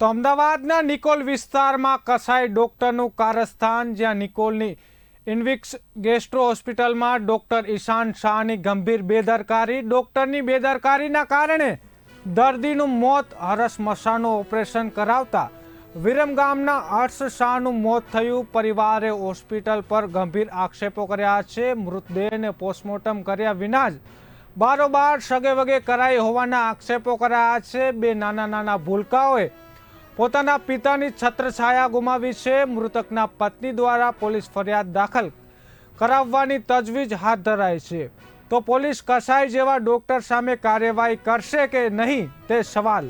તો અમદાવાદના નિકોલ વિસ્તારમાં કસાઈ ડૉક્ટરનું કારસ્થાન, જ્યાં નિકોલની ઇન્વિક્સ ગેસ્ટ્રો હોસ્પિટલમાં ડોક્ટર ઈશાન શાહની ગંભીર બેદરકારી, ડૉક્ટરની બેદરકારીના કારણે દર્દીનું મોત, હરસ મસાનું ઓપરેશન કરાવતા વિરમગામના હર્ષ શાહનું મોત થયું. પરિવારે હોસ્પિટલ પર ગંભીર આક્ષેપો કર્યા છે. મૃતદેહને પોસ્ટમોર્ટમ કર્યા વિના જ બારોબાર સગે વગે કરાઈ હોવાના આક્ષેપો કર્યા છે. બે નાના નાના ભૂલકાઓએ પોતાના પિતાની છત્રછાયા ગુમાવી છે. મૃતકના પત્ની દ્વારા પોલીસ ફરિયાદ દાખલ કરાવવાની તજવીજ હાથ ધરાઈ છે. તો પોલીસ કસાઈ જેવા ડોક્ટર સામે કાર્યવાહી કરશે કે નહીં તે સવાલ.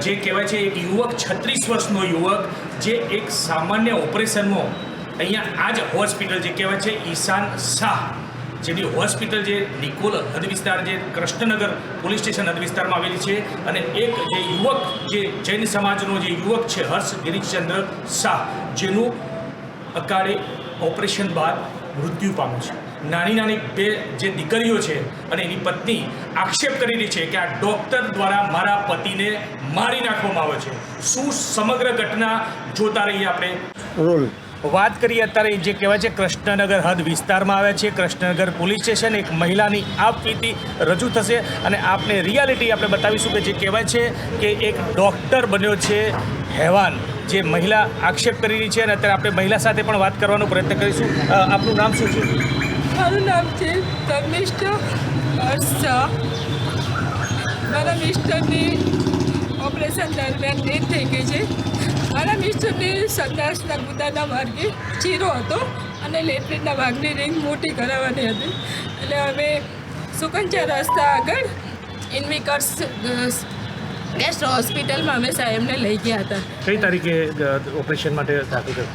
જે કહેવાય છે, એક યુવક, છત્રીસ વર્ષનો યુવક, જે એક સામાન્ય ઓપરેશનમાં અહીંયા આ જ હોસ્પિટલ જે કહેવાય છે, ઈશાન શાહ. જેની હોસ્પિટલ જે નિકોલ હદ વિસ્તાર જે કૃષ્ણનગર પોલીસ સ્ટેશન હદ વિસ્તારમાં આવેલી છે અને એક જે યુવક જે જૈન સમાજનો જે યુવક છે હર્ષ ગિરીશચંદ્ર શાહ, જેનું અકાળે ઓપરેશન બાદ મૃત્યુ પામ્યું છે. નાની નાની બે જે દીકરીઓ છે અને એની પત્ની આક્ષેપ કરી રહી છે કે આ ડૉક્ટર દ્વારા મારા પતિને મારી નાખવામાં આવે છે. શું સમગ્ર ઘટના જોતા રહીએ આપણે? રોલ. વાત કરીએ અત્યારે જે કહેવાય છે કૃષ્ણનગર હદ વિસ્તારમાં આવ્યા છે. કૃષ્ણનગર પોલીસ સ્ટેશન એક મહિલાની આપવીતી રજૂ થશે અને આપને રિયાલિટી આપણે બતાવીશું કે જે કહેવાય છે કે એક ડૉક્ટર બન્યો છે હેવાન, જે મહિલા આક્ષેપ કરી રહી છે અને અત્યારે આપણે મહિલા સાથે પણ વાત કરવાનો પ્રયત્ન કરીશું. આપનું નામ શું છે? મારું નામ છે શાહ મારા મિસ્ટરની ઓપરેશન દરમિયાન ડેથ થઈ ગઈ છે. મારા મિસ્ટરની સંડાસના ગુદાના માર્ગે ચીરો હતો અને લેટ્રિનના ભાગની રિંગ મોટી કરાવવાની હતી. એટલે અમે સુકંચા રસ્તા આગળ ઇન્વિકર્સ ગેસ્ટ હોસ્પિટલમાં અમે સાહેબને લઈ ગયા હતા. કઈ તારીખે ઓપરેશન માટે દાખલ કર્યો?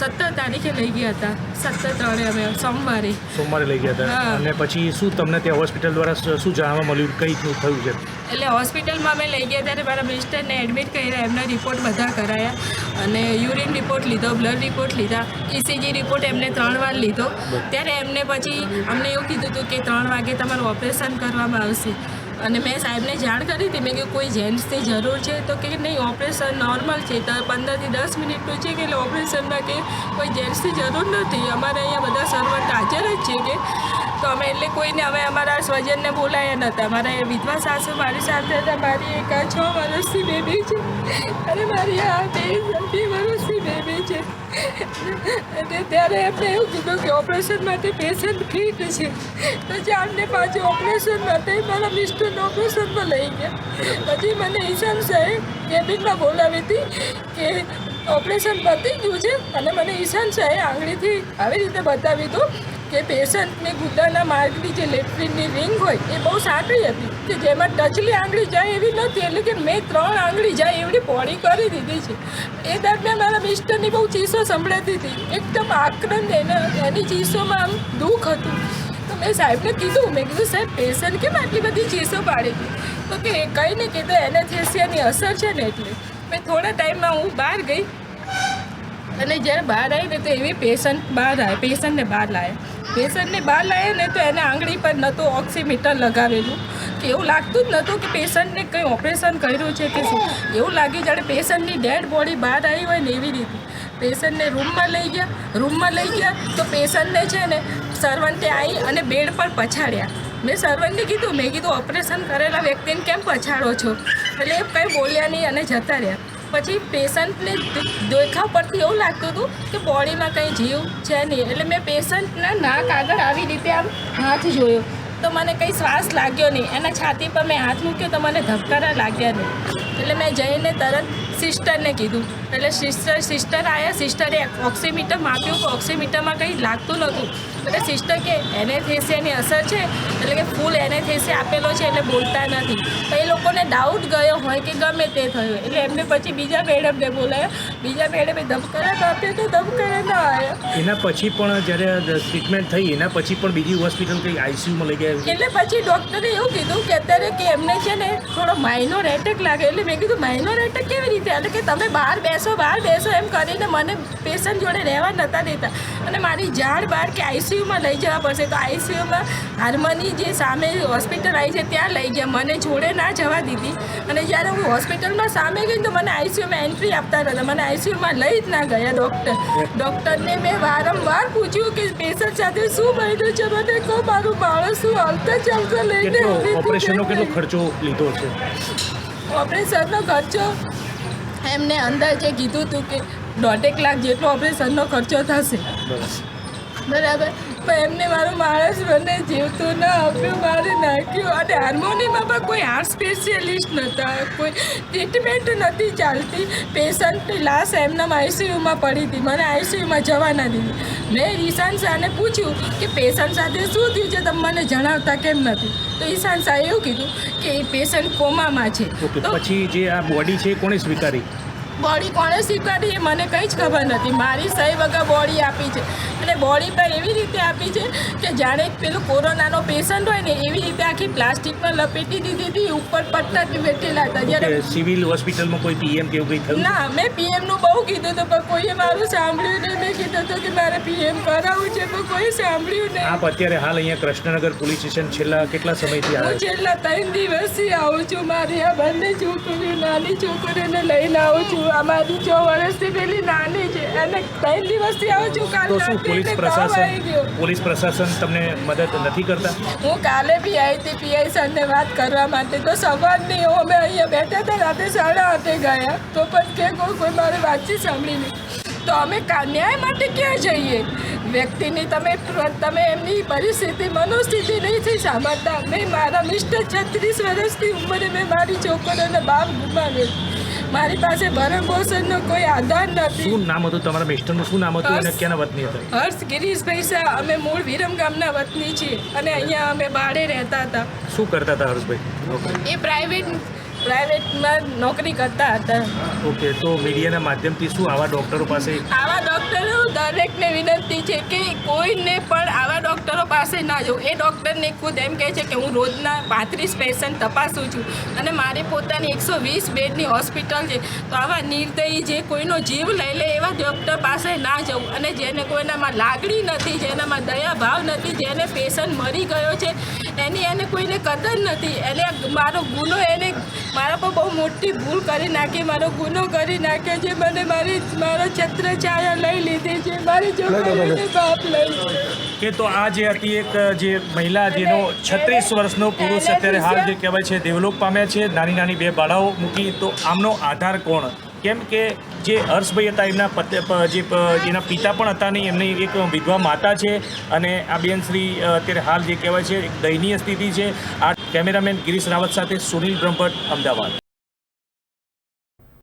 સત્તર તારીખે લઈ ગયા હતા. સત્તર ત્રણે અમે સોમવારે. સોમવારે લઈ ગયા હતા. અને પછી શું તમને ત્યાં હોસ્પિટલ દ્વારા શું જાણવા મળ્યું? કઈ શું થયું છે? એટલે હોસ્પિટલમાં અમે લઈ ગયા ત્યારે મારા મિસ્ટરને એડમિટ કર્યા, એમના રિપોર્ટ બધા કરાયા અને યુરિન રિપોર્ટ લીધો, બ્લડ રિપોર્ટ લીધા ઇસીજી રિપોર્ટ એમને ત્રણ વાર લીધો. ત્યારે એમને પછી અમને એવું કીધું હતું કે ત્રણ વાગે તમારું ઓપરેશન કરવામાં આવશે. અને મેં સાહેબને જાણ કરી હતી, મેં કે કોઈ જેન્ટ્સની જરૂર છે? તો કે નહીં, ઓપરેશન નોર્મલ છે. તો પંદરથી દસ મિનિટનું છે કે એટલે ઓપરેશનમાં કે કોઈ જેન્ટ્સની જરૂર નથી. અમારે અહીંયા બધા સર્વન્ટ હાજર જ છે કે તો અમે એટલે કોઈને અમે અમારા સ્વજનને બોલાયા નહોતા. મારા એ વિધવા સાસુ મારી સાથે હતા. મારી એક છ વર્ષની બેબી છે. અને મારી આ બે બે વર્ષની બેબી છે. અને ત્યારે એમને એવું કીધું કે ઓપરેશન માટે પેશન્ટ ફિટ છે. તો ચારને પાછું ઓપરેશન માટે મારા મિસ્ટરને ઓપરેશનમાં લઈ ગયા. પછી મને ઈશાન સાહેબ કેબિનમાં બોલાવી હતી કે ઓપરેશન પતી ગયું છે. અને મને ઈશાન શાહે આંગળીથી આવી રીતે બતાવી હતું કે પેશન્ટને ગુદાના માર્ગની જે લેટ્રિનની રિંગ હોય એ બહુ સાંકડી હતી કે જેમાં ટચલી આંગળી જાય એવી નથી, એટલે કે મેં ત્રણ આંગળી જાય એવડી પોળી કરી દીધી છે. એ દરમિયાન મારા મિસ્ટરની બહુ ચીસો સંભળાતી હતી. એકદમ આક્રંદ એના, એની ચીસોમાં આમ દુઃખ હતું. તો મેં સાહેબને કીધું, મેં કીધું, સાહેબ, પેશન્ટ કેમ આટલી બધી ચીસો પાડી હતી તો કે, કંઈ નહીં કીધું એનેથેસિયાની અસર છે ને એટલે. મેં થોડા ટાઈમમાં હું બહાર ગઈ અને જ્યારે બહાર આવી ને તો એવી પેશન્ટ બહાર આવે પેશન્ટને બહાર લાવ્યા પેશન્ટને બહાર લાવ્યા ને તો એને આંગળી પર નહોતું ઓક્સિમીટર લગાવેલું. કે એવું લાગતું જ નહોતું કે પેશન્ટને કંઈ ઓપરેશન કર્યું છે કે શું. એવું લાગ્યું જાણે પેશન્ટની ડેડ બોડી બહાર આવી હોય ને એવી રીતે. પેશન્ટને રૂમમાં લઈ ગયા, રૂમમાં લઈ ગયા, તો પેશન્ટને છે ને સર્વન્ટે આવી અને બેડ પર પછાડ્યા. મેં સર્વન્ટને કીધું, મેં કીધું, ઓપરેશન કરેલા વ્યક્તિને કેમ પછાડો છો? એટલે એ કંઈ બોલ્યા નહીં અને જતા રહ્યા. પછી પેશન્ટને દેખાવ પરથી એવું લાગતું હતું કે બોડીમાં કંઈ જીવ છે નહીં. એટલે મેં પેશન્ટના નાક આગળ આવી રીતે આમ હાથ જોયો. તો મને કંઈ શ્વાસ લાગ્યો નહીં. એના છાતી પર મેં હાથ મૂક્યો તો મને ધબકારા લાગ્યા નહીં. એટલે મેં જઈને તરત સિસ્ટરને કીધું. એટલે સિસ્ટર સિસ્ટર આવ્યા સિસ્ટરે ઓક્સિમીટર માપ્યું કે ઓક્સિમીટરમાં કંઈ લાગતું નહોતું. એટલે સિસ્ટર કે એનેથેસિયાની અસર છે? એટલે કે ફૂલ એનેથેસિયા આપેલો છે એટલે બોલતા નથી. તો એ લોકોને ડાઉટ ગયો હોય કે ગમે તે થયું એટલે એમને પછી બીજા મેડમને બોલાયા. બીજા મેડમે ધબકારા તો આપ્યો તો ધબકારા ના આવ્યા એના પછી પણ જ્યારે ટ્રીટમેન્ટ થઈ એના પછી પણ બીજી હોસ્પિટલ કંઈ આઈસીયુમાં લઈ ગયા એટલે પછી ડૉક્ટરે એવું કીધું કે અત્યારે કે એમને છે ને થોડો માઇનોર એટેક લાગે એટલે મેં કીધું મહિનો એટેક કેવી રીતે? એટલે કે તમે બહાર બેસો બહાર બેસો એમ કરીને મને પેશન્ટ જોડે રહેવા નહોતા દેતા. અને મારી જાણ બહાર કે આઈસીયુમાં લઈ જવા પડશે તો આઈસીયુમાં હાર્મની જે સામે હોસ્પિટલ આવી છે ત્યાં લઈ ગયા. મને જોડે ના જવા દીધી. અને જ્યારે હું હોસ્પિટલમાં સામે ગઈ તો મને આઈસીયુમાં એન્ટ્રી આપતા નહોતા મને આઈસીયુમાં લઈ જ ના ગયા ડૉક્ટર. ડૉક્ટરને મેં વારંવાર પૂછ્યું કે પેશન્ટ સાથે શું બન્યું છે? મને કહો મારું માણસ શું હાલતા ચાલતા લઈને ઓપરેશનનો કેટલો ખર્ચો લીધો છે? ઓપરેશનનો ખર્ચો એમને અંદાજે કીધું હતું કે દોઢેક લાખ જેટલો ઓપરેશનનો ખર્ચો થશે. બરાબર. પણ એમને મારો માણસ મને જીવતું ન આપ્યું મારે નાખ્યું. અને હાર્મોનિયમમાં પણ કોઈ હાર્ટ સ્પેશિયલિસ્ટ નહોતા કોઈ ટ્રીટમેન્ટ નથી ચાલતી. પેશન્ટની લાશ એમના આઈસીયુમાં પડી હતી મને આઈસીયુમાં જવા ના દીધી. મેં ઈશાન શાહને પૂછ્યું કે પેશન્ટ સાથે શું થયું છે તમે મને જણાવતા કેમ નથી? તો ઈશાન શાહે એવું કીધું કે એ પેશન્ટ કોમામાં છે. તો પછી જે આ બોડી છે કોણે સ્વીકારી? બોડી કોણે સ્વીકારી એ મને કંઈ જ ખબર નથી. મારી સહી વગર બોડી આપી છે. એટલે બોડી પણ એવી રીતે આપી છે કે જાણે પેલું કોરોનાનો પેશન્ટ હોય ને એવી રીતે આખી પ્લાસ્ટિકમાં લપેટી દીધી હતી ઉપર પટ્ટા બેઠેલા હતા. જ્યારે સિવિલ હોસ્પિટલમાં કોઈ પીએમ કે એવું કંઈ થયું? ના મેં પીએમનું બહુ કીધું હતું પણ કોઈએ મારું સાંભળ્યું નહીં. મેં કીધું હતું કે મારે પીએમ કરાવવું છે પણ કોઈ સાંભળ્યું નહીં. આપ અત્યારે હાલ અહીંયા કૃષ્ણનગર પોલીસ સ્ટેશન છેલ્લા કેટલા સમયથી આવે છેલ્લા ત્રણ દિવસથી આવું છું. મારી આ બંને છોકરીઓ નાની છોકરીઓને લઈને આવું છું. આ મારી છ વર્ષથી પેલી નાની છે અને ત્રણ દિવસથી આવું છું કાલ તો શું પોલીસ રાત્રે તાવ આવી પ્રશાસન ગયો. પોલીસ પ્રશાસન તમને મદદ નથી કરતા? હું કાલે બી આવી હતી પીઆઈ સરને વાત કરવા માટે તો સવારની હું અમે અહીંયા બેઠા હતા રાતે સાડા આઠે ગયા તો પણ કે કોઈ કોઈ મારી વાતચીત સાંભળી નહીં. તો અમે કા- ન્યાય માટે ક્યાં જઈએ? વ્યક્તિની તમે પ્ર- તમે એમની પરિસ્થિતિ મનોસ્થિતિ નથી સાંભળતા. મેં મારા મિસ્ટર છત્રીસ વર્ષની ઉંમરે મેં મારી છોકરીઓને બાપ ગુમાવ્યો. મારી પાસે ભરણ પોષણનો કોઈ આધાર નથી. શું નામ હતું તમારા મિસ્ટરનું? શું નામ હતું? અને ક્યાંના વતની હતા? હર્ષ ગિરીશભાઈ શાહ. અમે મૂળ વિરમ ગામના વતની છીએ અને અહીંયા અમે ભાડે રહેતા હતા. શું કરતા હતા હર્ષભાઈ? એ પ્રાઇવેટ પ્રાઇવેટમાં નોકરી કરતા હતા. ઓકે તો મીડિયાના માધ્યમથી શું આવા ડૉક્ટરો પાસે આવા ડૉક્ટરો દરેકને વિનંતી છે કે કોઈને પણ આવા ડૉક્ટરો પાસે ના જવું. એ ડૉક્ટરને ખુદ એમ કહે છે કે હું રોજના પાંત્રીસ પેશન્ટ તપાસું છું અને મારી પોતાની એકસો વીસ બેડની હોસ્પિટલ છે. તો આવા નિર્દયી જે કોઈનો જીવ લઈ લે એવા ડૉક્ટર પાસે ના જવું અને જેને કોઈનામાં લાગણી નથી જેનામાં દયા ભાવ નથી જેને પેશન્ટ મરી ગયો છે એની એને કોઈને કદર નથી. એને મારો ગુનો એને મારા પર બહુ મોટી ભૂલ કરી નાખી મારો ગુનો કરી નાખ્યો છે મને મારી મારો છત્ર છાયા લઈ લીધી છે મારી છોકરીઓને બાપ લઈ કે તો આ જે હતી એક જે મહિલા જેનો છત્રીસ વર્ષનો પુરુષ અત્યારે હાલ જે કહેવાય છે દેવલોક પામ્યા છે નાની નાની બે બાળાઓ મૂકી તો આમનો આધાર કોણ? કેમ કે જે હર્ષભાઈ હતા, એમના જે એના પિતા પણ હતા નહીં એમની એક વિધવા માતા છે અને આ બેન શ્રી અત્યારે હાલ જે કહેવાય છે, એક દયનીય સ્થિતિ છે. આ કેમેરામેન ગિરીશ રાવત સાથે સુનિલ બ્રહ્મભટ્ટ, અમદાવાદ.